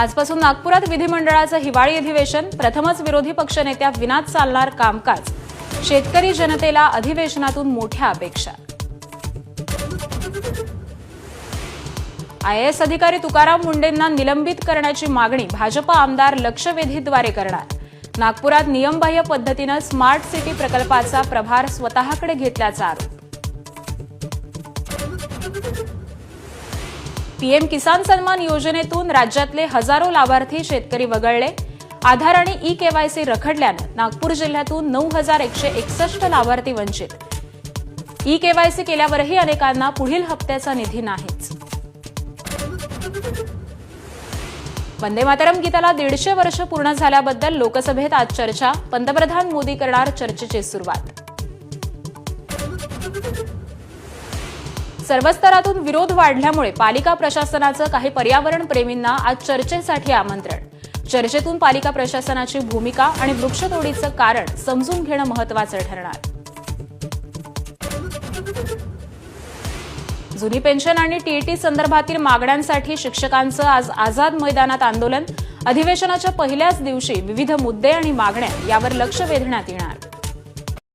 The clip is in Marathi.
आजपासून नागपुरात विधिमंडळाचं हिवाळी अधिवेशन. प्रथमच विरोधी पक्षनेत्या विनात चालणार कामकाज. शेतकरी जनतेला अधिवेशनातून मोठ्या अपेक्षा. आयएएस अधिकारी तुकाराम मुंडेंना निलंबित करण्याची मागणी भाजप आमदार लक्षवेधीद्वारे करणार. नागपुरात नियमबाह्य पद्धतीनं स्मार्ट सिटी प्रकल्पाचा प्रभार स्वतःकडे घेतल्याचा आरोप. पीएम किसान सन्मान योजनेतून राज्यातले हजारो लाभार्थी शेतकरी वगळले. आधार आणि ई केवायसी रखडल्यानं नागपूर जिल्ह्यातून नऊ हजार एकशे एकसष्ट लाभार्थी वंचित. ई केवायसी केल्यावरही अनेकांना पुढील हप्त्याचा निधी नाहीच. वंदे मातरम गीताला दीडशे वर्ष पूर्ण झाल्याबद्दल लोकसभेत आज चर्चा. पंतप्रधान मोदी करणार चर्चेची सुरुवात. सर्व स्तरातून विरोध वाढल्यामुळे पालिका प्रशासनाचं काही पर्यावरण प्रेमींना आज चर्चेसाठी आमंत्रण. चर्चेतून पालिका प्रशासनाची भूमिका आणि वृक्षतोडीचं कारण समजून घेणं महत्वाचं ठरणार. जुनी पेन्शन आणि टीईटी संदर्भातील मागण्यांसाठी शिक्षकांचं आज आझाद मैदानात आंदोलन. अधिवेशनाच्या पहिल्याच दिवशी विविध मुद्दे आणि मागण्या यावर लक्ष वेधण्यात येणार.